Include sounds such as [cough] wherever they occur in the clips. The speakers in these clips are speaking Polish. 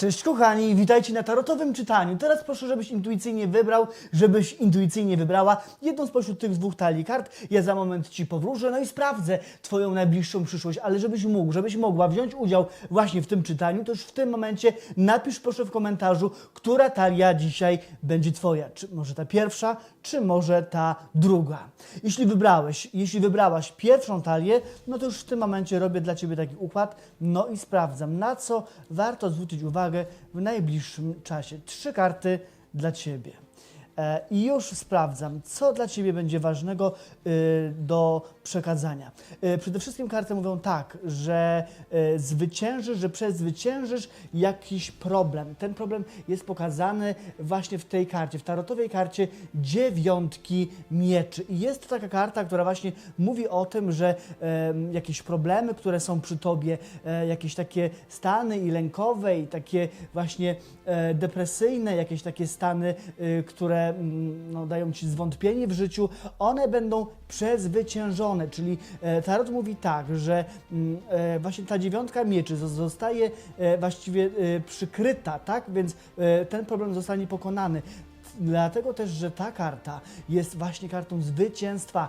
Cześć kochani, witajcie na tarotowym czytaniu. Teraz proszę, żebyś intuicyjnie wybrał, żebyś intuicyjnie wybrała jedną spośród tych dwóch talii kart. Ja za moment Ci powróżę, no i sprawdzę Twoją najbliższą przyszłość, ale żebyś mógł, żebyś mogła wziąć udział właśnie w tym czytaniu, to już w tym momencie napisz proszę w komentarzu, która talia dzisiaj będzie Twoja. Czy może ta pierwsza, czy może ta druga. Jeśli wybrałeś, jeśli wybrałaś pierwszą talię, no to już w tym momencie robię dla Ciebie taki układ, no i sprawdzam, na co warto zwrócić uwagę w najbliższym czasie. Trzy karty dla Ciebie. E, I już sprawdzam, co dla Ciebie będzie ważnego y, do przekazania. Y, Przede wszystkim karty mówią tak, że y, zwyciężysz, że przezwyciężysz jakiś problem. Ten problem jest pokazany właśnie w tej karcie, w tarotowej karcie dziewiątki mieczy. I jest to taka karta, która właśnie mówi o tym, że em, jakieś problemy, które są przy Tobie, e, jakieś takie stany i lękowe, i takie właśnie e, depresyjne, jakieś takie stany, y, które mm, no, dają Ci zwątpienie w życiu, one będą przezwyciężone. Czyli e, Tarot mówi tak, że mm, e, właśnie ta dziewiątka mieczy zo- zostaje e, właściwie przykryta, tak? Więc ten problem zostanie pokonany. Dlatego też, że ta karta jest właśnie kartą zwycięstwa.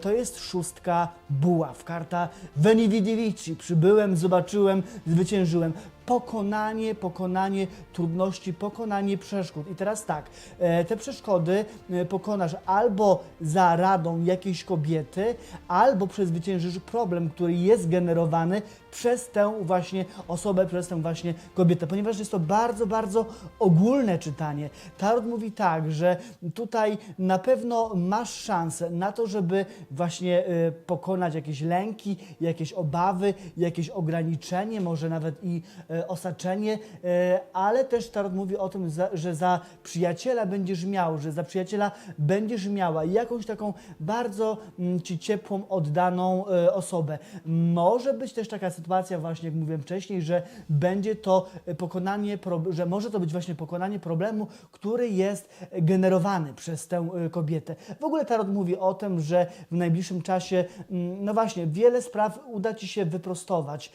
To jest szóstka buław, karta Veni Vidi Vici. Przybyłem, zobaczyłem, zwyciężyłem. Pokonanie, pokonanie trudności, pokonanie przeszkód. I teraz tak, e, te przeszkody e, pokonasz albo za radą jakiejś kobiety, albo przezwyciężysz problem, który jest generowany przez tę właśnie osobę, przez tę właśnie kobietę, ponieważ jest to bardzo, bardzo ogólne czytanie. Tarot mówi tak, że tutaj na pewno masz szansę na to, żeby właśnie y, pokonać jakieś lęki, jakieś obawy, jakieś ograniczenie, może nawet i osaczenie, y, ale też Tarot mówi o tym, że za przyjaciela będziesz miał, że za przyjaciela będziesz miała jakąś taką bardzo mm, ci ciepłą, oddaną y, osobę. Może być też taka sytuacja, właśnie jak mówiłem wcześniej, że będzie to pokonanie, że może to być właśnie pokonanie problemu, który jest generowany przez tę kobietę. W ogóle Tarot mówi o tym, że w najbliższym czasie, mm, no właśnie, wiele spraw uda Ci się wyprostować.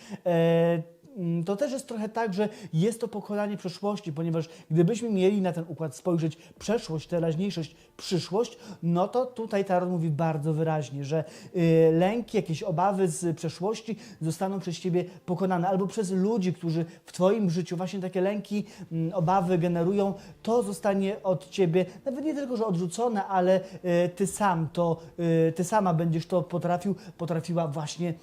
Mm, to też jest trochę tak, że jest to pokonanie przeszłości, ponieważ gdybyśmy mieli na ten układ spojrzeć przeszłość, teraźniejszość, przyszłość, no to tutaj Tarot mówi bardzo wyraźnie, że y, lęki, jakieś obawy z przeszłości zostaną przez Ciebie pokonane, albo przez ludzi, którzy w Twoim życiu właśnie takie lęki, mm, obawy generują, to zostanie od Ciebie nawet nie tylko, że odrzucone, ale y, Ty sam to, y, Ty sama będziesz to potrafił, potrafiła właśnie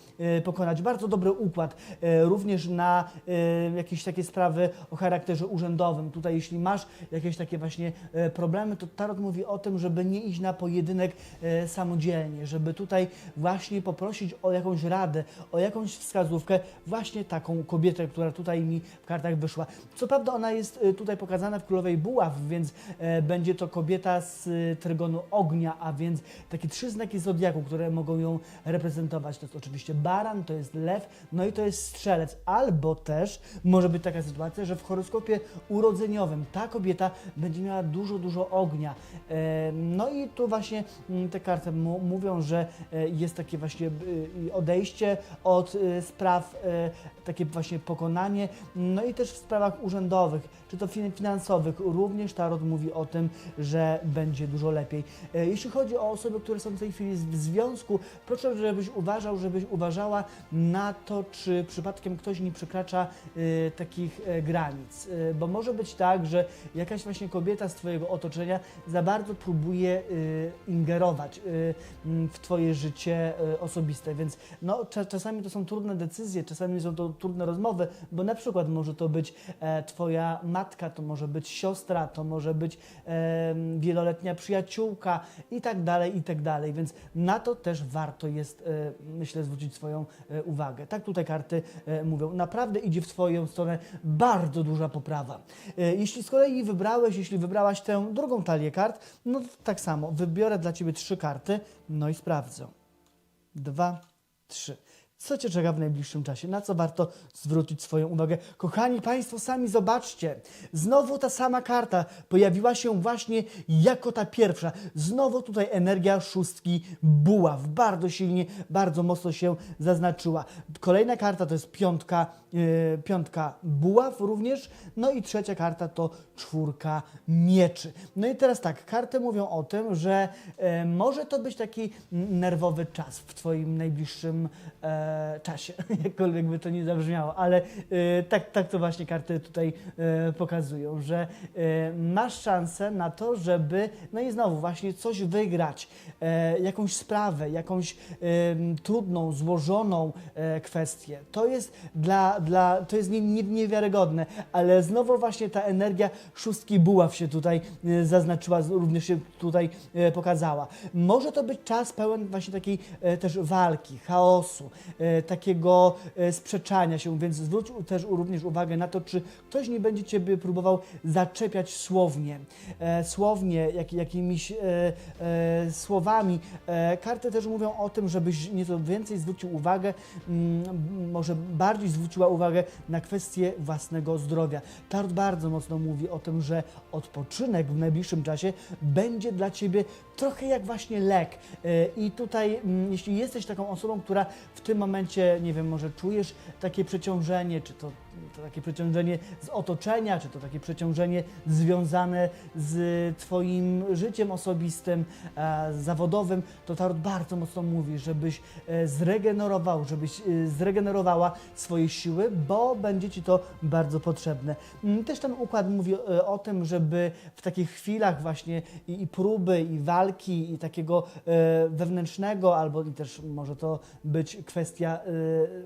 pokonać. Bardzo dobry układ, również na y, jakieś takie sprawy o charakterze urzędowym. Tutaj jeśli masz jakieś takie właśnie y, problemy, to Tarot mówi o tym, żeby nie iść na pojedynek y, samodzielnie, żeby tutaj właśnie poprosić o jakąś radę, o jakąś wskazówkę, właśnie taką kobietę, która tutaj mi w kartach wyszła. Co prawda ona jest tutaj pokazana w Królowej Buław, więc e, będzie to kobieta z trygonu ognia, a więc takie trzy znaki zodiaku, które mogą ją reprezentować. To jest oczywiście baran, to jest lew, no i to jest strzelec. Albo też może być taka sytuacja, że w horoskopie urodzeniowym ta kobieta będzie miała dużo, dużo ognia. E, No i tu właśnie mm, te karty mówią, że e, jest takie właśnie odejście od y, spraw, e, takie właśnie pokonanie, no i też w sprawach urzędowych, czy to fin- finansowych, również Tarot mówi o tym, że będzie dużo lepiej. E, Jeśli chodzi o osoby, które są w tej chwili w związku, proszę, żebyś uważał, żebyś uważała na to, czy przypadkiem ktoś nie przekracza e, takich e, granic, E, bo może być tak, że jakaś właśnie kobieta z Twojego otoczenia za bardzo próbuje e, ingerować e, m, w Twoje życie e, osobiste, więc no, cza- czasami to są trudne decyzje, czasami są to trudne rozmowy, bo na przykład może to być e, Twoja matka, to może być siostra, to może być e, wieloletnia przyjaciółka i tak dalej, i tak dalej, więc na to też warto jest, myślę, zwrócić swoją uwagę. Tak tutaj karty e, mówią. Naprawdę idzie w Twoją stronę bardzo duża poprawa. E, Jeśli z kolei wybrałeś, jeśli wybrałaś tę drugą talię kart, no to tak samo, wybiorę dla Ciebie trzy karty, no i sprawdzę. Dwa, trzy. Co Cię czeka w najbliższym czasie, na co warto zwrócić swoją uwagę. Kochani Państwo, sami zobaczcie, znowu ta sama karta pojawiła się właśnie jako ta pierwsza. Znowu tutaj energia szóstki buław, bardzo silnie, bardzo mocno się zaznaczyła. Kolejna karta to jest piątka, yy, piątka buław również, no i trzecia karta to czwórka mieczy. No i teraz tak, karty mówią o tym, że e, może to być taki nerwowy czas w Twoim najbliższym e, czasie, [laughs] jakkolwiek by to nie zabrzmiało, ale e, tak, tak to właśnie karty tutaj e, pokazują, że e, masz szansę na to, żeby, no i znowu właśnie coś wygrać, e, jakąś sprawę, jakąś em, trudną, złożoną e, kwestię. To jest dla, dla to jest nie, nie, niewiarygodne, ale znowu właśnie ta energia szóstki buław się tutaj e, zaznaczyła, również się tutaj e, pokazała. Może to być czas pełen właśnie takiej e, też walki, chaosu, takiego sprzeczania się, więc zwróć też również uwagę na to, czy ktoś nie będzie Ciebie próbował zaczepiać słownie, słownie, jak, jakimiś słowami. Karty też mówią o tym, żebyś nieco więcej zwrócił uwagę, mm, może bardziej zwróciła uwagę na kwestię własnego zdrowia. Tarot bardzo mocno mówi o tym, że odpoczynek w najbliższym czasie będzie dla Ciebie trochę jak właśnie lek. E, I tutaj, mm, jeśli jesteś taką osobą, która w tym momencie, nie wiem, może czujesz takie przeciążenie, czy to, to takie przeciążenie z otoczenia, czy to takie przeciążenie związane z Twoim życiem osobistym, e, zawodowym, to Tarot bardzo mocno mówi, żebyś e, zregenerował, żebyś e, zregenerowała swoje siły, bo będzie Ci to bardzo potrzebne. Mm, Też ten układ mówi o tym, żeby w takich chwilach właśnie i, próby, i walki, i takiego wewnętrznego, albo i też może to być kwestia,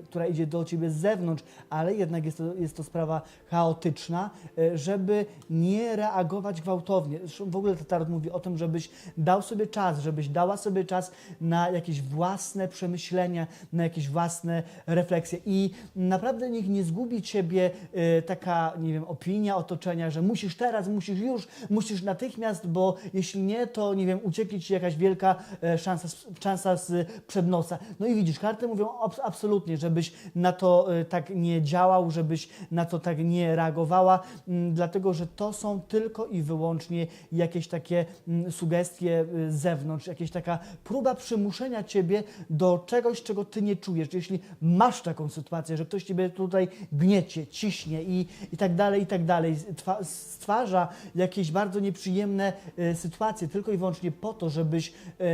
która idzie do Ciebie z zewnątrz, ale jednak jest to, jest to sprawa chaotyczna, e, żeby nie reagować gwałtownie. W ogóle Tarot mówi o tym, żebyś dał sobie czas, żebyś dała sobie czas na jakieś własne przemyślenia, na jakieś własne refleksje. I naprawdę niech nie zgubi Ciebie e, taka, nie wiem, opinia otoczenia, że musisz teraz, musisz już, musisz natychmiast, bo jeśli nie, to nie wiem, ucieknie Ci jakaś wielka e, szansa, z- szansa z przed nosa. No i widzisz, karty mówią abs- absolutnie, żebyś na to e, tak nie działał, żebyś na to tak nie reagowała, m, dlatego że to są tylko i wyłącznie jakieś takie mm, sugestie y, z zewnątrz, jakieś taka próba przymuszenia ciebie do czegoś, czego ty nie czujesz. Jeśli masz taką sytuację, że ktoś ciebie tutaj gniecie, ciśnie i, i tak dalej, i tak dalej, twa- stwarza jakieś bardzo nieprzyjemne y, sytuacje tylko i wyłącznie po to, żebyś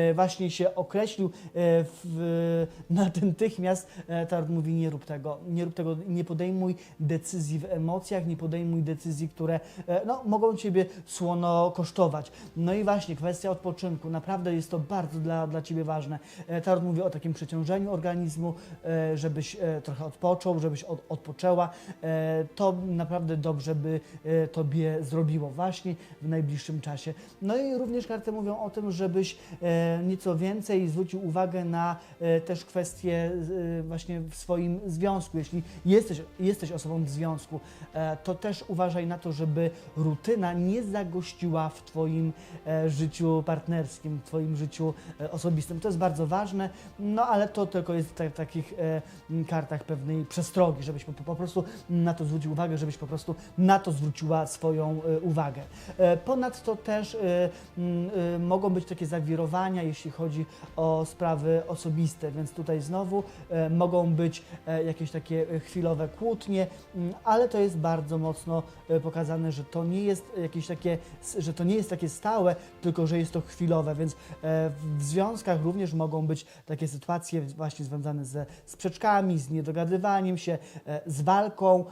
y, właśnie się określił w, natychmiast, e, Tarot mówi nie rób tego, nie rób tego, nie podejmuj decyzji w emocjach, nie podejmuj decyzji, które e, no, mogą Ciebie słono kosztować. No i właśnie kwestia odpoczynku, naprawdę jest to bardzo dla, dla Ciebie ważne. E, Tarot mówi o takim przeciążeniu organizmu, e, żebyś trochę odpoczął, żebyś od, odpoczęła. To naprawdę dobrze by Tobie zrobiło właśnie w najbliższym czasie. No i również karty mówią o tym, żebyś nieco więcej zwrócił uwagę na też kwestie właśnie w swoim związku. Jeśli jesteś, jesteś osobą w związku, e, to też uważaj na to, żeby rutyna nie zagościła w Twoim e, życiu partnerskim, w Twoim życiu e, osobistym. To jest bardzo ważne, no ale to tylko jest w takich kartach pewnej przestrogi, żebyś po, prostu na to zwrócił uwagę, żebyś po prostu na to zwróciła swoją uwagę. Ponadto też mogą być takie zawirowania, jeśli chodzi o sprawy osobiste, więc tutaj znowu mogą być jakieś takie chwilowe kłótnie, ale to jest bardzo mocno e, pokazane, że to nie jest jakieś takie, że to nie jest takie stałe, tylko że jest to chwilowe, więc e, w związkach również mogą być takie sytuacje właśnie związane ze sprzeczkami, z niedogadywaniem się, e, z walką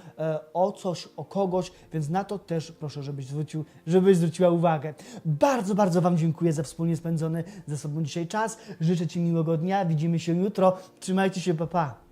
o coś, o kogoś, więc na to też proszę, żebyś zwrócił, żebyś zwróciła uwagę. Bardzo, bardzo Wam dziękuję za wspólnie spędzony ze sobą dzisiaj czas. Życzę Ci miłego dnia. Widzimy się jutro. Trzymajcie się, pa pa.